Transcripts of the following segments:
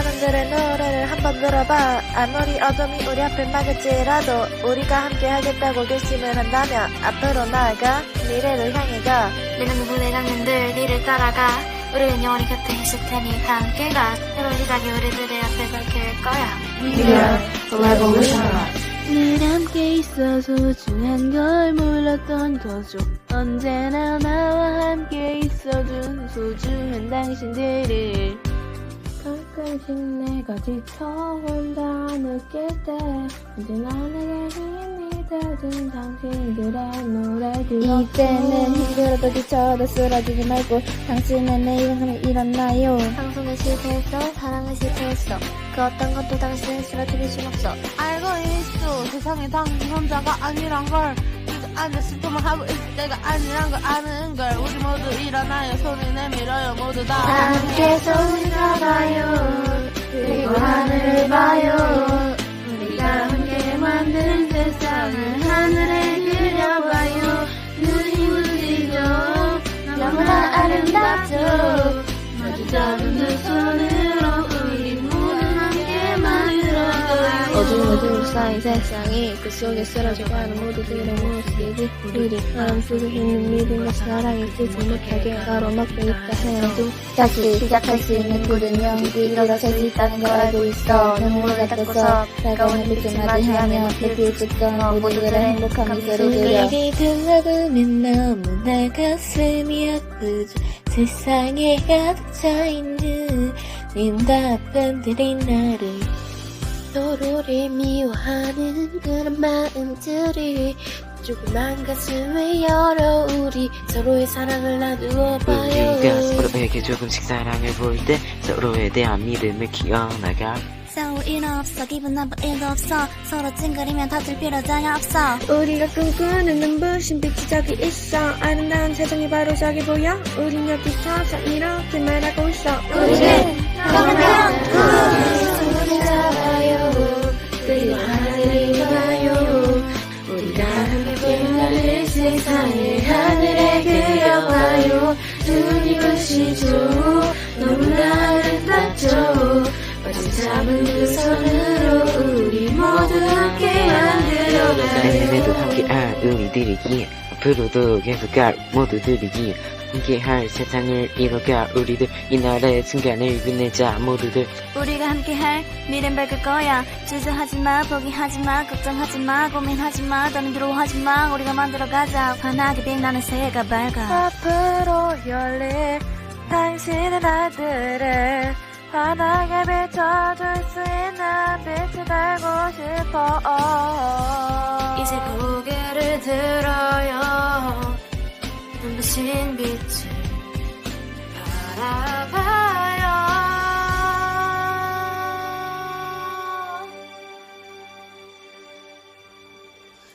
여러분들의 노래를 한번 들어봐. 아무리 어둠이 우리 앞을 막을지라도 우리가 함께 하겠다고 결심을 한다면 앞으로 나아가 미래를 향해 가. 내가 누구의 강연들 뒤를 따라가 우리는 영원히 곁에 있을 테니 함께 가. 새로운 시작이 우리들의 앞에 밝힐 거야. 늘 함께 있어 소중한 걸 몰랐던 거죠. 언제나 나와 함께 있어준 소중한 당신들을 가끔씩 내가 지쳐 혼자 느낄 때. 언제나 내게 힘이 되준 당신들의 노래들 이제는 힘들어도 지쳐도 쓰러지지 말고 당신은 내 이름을 일어나요. 방송은 실패했어 사랑은 실패했어. 그 어떤 것도 당신을 쓰러뜨릴 순 없어. 알고 있어. 세상에 당신 혼자가 아니란 걸 앉아 슬픔을 하고 있을 때가 아니란 걸 아는 걸 우리 모두 일어나요. 손을 내밀어요. 모두 다. 함께 손을 잡아요. 그리고 하늘을 봐요. 우리가 함께 만든 세상을 하늘에 그려봐요. 눈이 부시죠. 너무나 아름답죠. 마주 잡은 쌓인 세상이 그 속에 쓰러져가는 모두들의 모습이 우리 마음 속에 있는 믿음과 사랑의 뜻을 못하게 가로막고 있다 해도 다시 시작할 수 있는 굳은 용기가 젖어 있다는 걸 알고 있어. 눈물을 닦고서 밝아오는 빛을 맞이하며 내길 뜯던 모두들의 행복한 미소를 소리를 들려보면 너무나 가슴이 아프죠. 세상에 가득 차있는 님답분들이 나를 서로를 미워하는 그런 마음들이 조그만 가슴을 열어 우리 서로의 사랑을 나누어 봐요. 우리가 서로에게 조금씩 사랑을 보일 때 서로에 대한 믿음을 키워나가. 싸울 일은 없어 기분 나쁠 일도 없어. 서로 찡그리면 다툴 필요 전혀 없어. 우리가 꿈꾸는 눈부신 빛이 저기 있어. 아름다운 세상이 바로 저기 보여. 우린 여기 서서 이렇게 말하고 있어. 우리는 평평 잡은 두 손으로 우리 모두 함께 만들어가요. 내년에도 함께할 우리들이기에 앞으로도 계속할 모두들이기에 함께할 세상을 이뤄가 우리들 이 나라의 순간을 빛내자 모두들. 우리가 함께할 미래는 밝을 거야. 주저하지마 포기하지마 걱정하지마 고민하지마 더는 두려워하지마. 우리가 만들어가자. 환하게 빛나는 새가 밝아. 앞으로 열릴 당신의 날들을 환하게 비춰줄 수 있는 빛을 달고 싶어. 이제 고개를 들어요. 눈부신 빛을 바라봐요.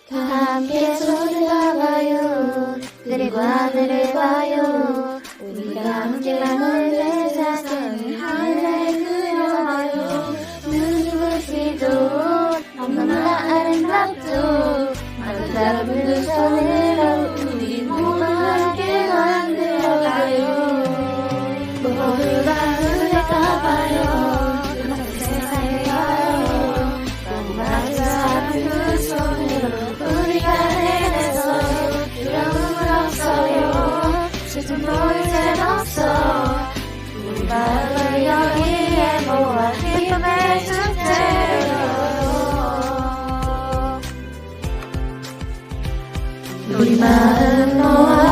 다 함께 손을 잡아요. 그리고 하늘을 봐 마주 잡은 마음 모아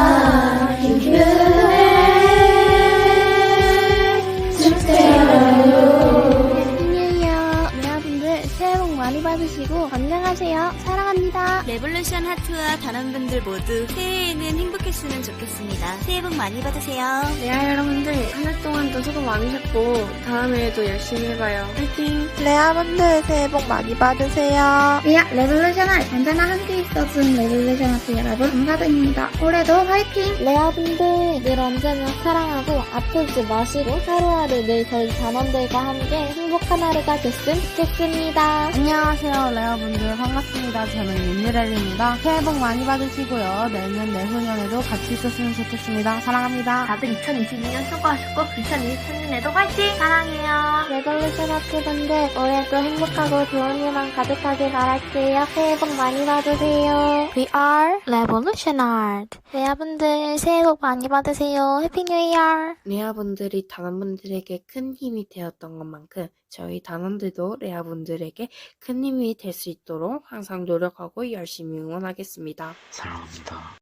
건강하세요. 사랑합니다. 레볼루션 하트와 단원분들 모두 새해에는 행복했으면 좋겠습니다. 새해 복 많이 받으세요. 레아 여러분들 한 해 동안도 수고 많으셨고 다음해에도 열심히 해봐요. 화이팅! 레아분들 새해 복 많이 받으세요. 리아 레볼루션을 언제나 함께 있어준 레볼루션 학교 여러분 감사드립니다. 올해도 화이팅! 레아분들 늘 언제나 사랑하고 아프지 마시고 하루하루 늘 저희 단원들과 함께 행복한 하루가 됐으면 좋겠습니다. 안녕하세요 레아분 들 반갑습니다 저는 윤미래 미렐리입니다. 새해 복 많이 받으시고요. 내년 내후년에도 같이 있었으면 좋겠습니다. 사랑합니다. 다들 2022년 수고하셨고 2023년에도 화이팅! 사랑해요. 레볼루션 학교던데 올해도 행복하고 좋은 일만 가득하길 바랄게요. 새해 복 많이 받으세요. We are Revolution Art. 여러분들 새해 복 많이 받으세요. 해피 뉴 이어. 레아분들이 단원분들에게 큰 힘이 되었던 것만큼 저희 단원들도 레아분들에게 큰 힘이 될수 있도록 항상 노력하고 열심히 응원하겠습니다. 사랑합니다.